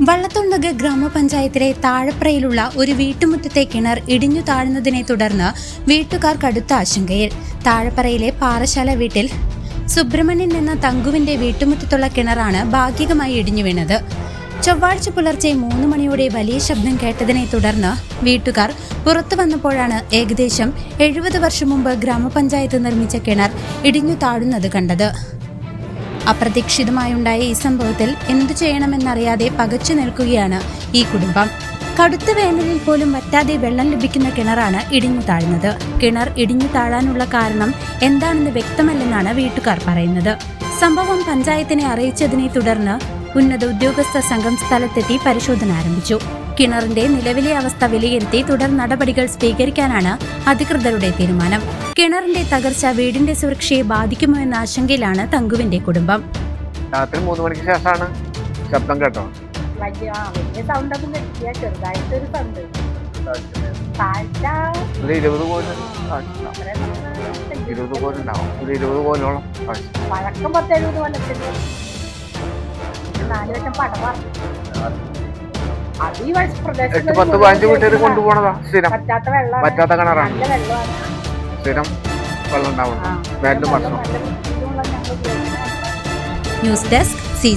വള്ളത്തുണ്ടക ഗ്രാമപഞ്ചായത്തിലെ താഴപ്രയിലുള്ള ഒരു വീട്ടുമുറ്റത്തെ കിണർ ഇടിഞ്ഞു താഴ്ന്നതിനെ തുടർന്ന് വീട്ടുകാർ കടുത്ത ആശങ്കയിൽ. താഴപ്പറയിലെ പാറശാല വീട്ടിൽ സുബ്രഹ്മണ്യൻ എന്ന തങ്കുവിന്റെ വീട്ടുമുറ്റത്തുള്ള കിണറാണ് ഭാഗികമായി ഇടിഞ്ഞു വീണത്. ചൊവ്വാഴ്ച പുലർച്ചെ മൂന്ന് മണിയോടെ വലിയ ശബ്ദം കേട്ടതിനെ തുടർന്ന് വീട്ടുകാർ പുറത്തു വന്നപ്പോഴാണ് ഏകദേശം എഴുപത് വർഷം മുമ്പ് ഗ്രാമപഞ്ചായത്ത് നിർമ്മിച്ച കിണർ ഇടിഞ്ഞു താഴുന്നത് കണ്ടത്. അപ്രതീക്ഷിതമായുണ്ടായ ഈ സംഭവത്തിൽ എന്തു ചെയ്യണമെന്നറിയാതെ പകച്ചു നിൽക്കുകയാണ് ഈ കുടുംബം. കടുത്ത വേനലിൽ പോലും വറ്റാതെ വെള്ളം ലഭിക്കുന്ന കിണറാണ് ഇടിഞ്ഞു താഴ്ന്നത്. കിണർ ഇടിഞ്ഞു താഴാനുള്ള കാരണം എന്താണെന്ന് വ്യക്തമല്ലെന്നാണ് വീട്ടുകാർ പറയുന്നത്. സംഭവം പഞ്ചായത്തിനെ അറിയിച്ചതിനെ തുടർന്ന് ഉന്നത ഉദ്യോഗസ്ഥ സംഘം സ്ഥലത്തെത്തി പരിശോധന ആരംഭിച്ചു. കിണറിന്റെ നിലവിലെ അവസ്ഥ വിലയിരുത്തി തുടർ നടപടികൾ സ്വീകരിക്കാനാണ് അധികൃതരുടെ തീരുമാനം. കിണറിന്റെ തകർച്ച വീടിന്റെ സുരക്ഷയെ ബാധിക്കുമോ എന്ന ആശങ്കയിലാണ് തങ്കുവിന്റെ കുടുംബം. രാത്രി മൂന്ന് മണിക്ക് ശേഷമാണ് ശബ്ദം കേട്ടോ. ഒരു ഇരുപത് കോലും ഇരുപത് കോലും ഉണ്ടാവും. ഒരു ഇരുപത് കോലോളം പഴക്കം പത്തെഴുപത് കൊല്ലത്തിന് നാല് അത് ഈ എട്ട് പത്ത് പതിനഞ്ച് വീട്ടുകാർ കൊണ്ടുപോണതാ സ്ഥിരം. പറ്റാത്ത വെള്ളം പറ്റാത്ത കിണറാണ് നല്ല വെള്ളമാണ്. സ്ഥിരം വെള്ളം ഉണ്ടാവുന്നത് ആ. വേനലും വെള്ളം ഭക്ഷണം. നല്ല വൃത്തിയുള്ള ഞങ്ങൾ ഉപയോഗിക്കുന്ന ന്യൂസ് ഡെസ്ക് സി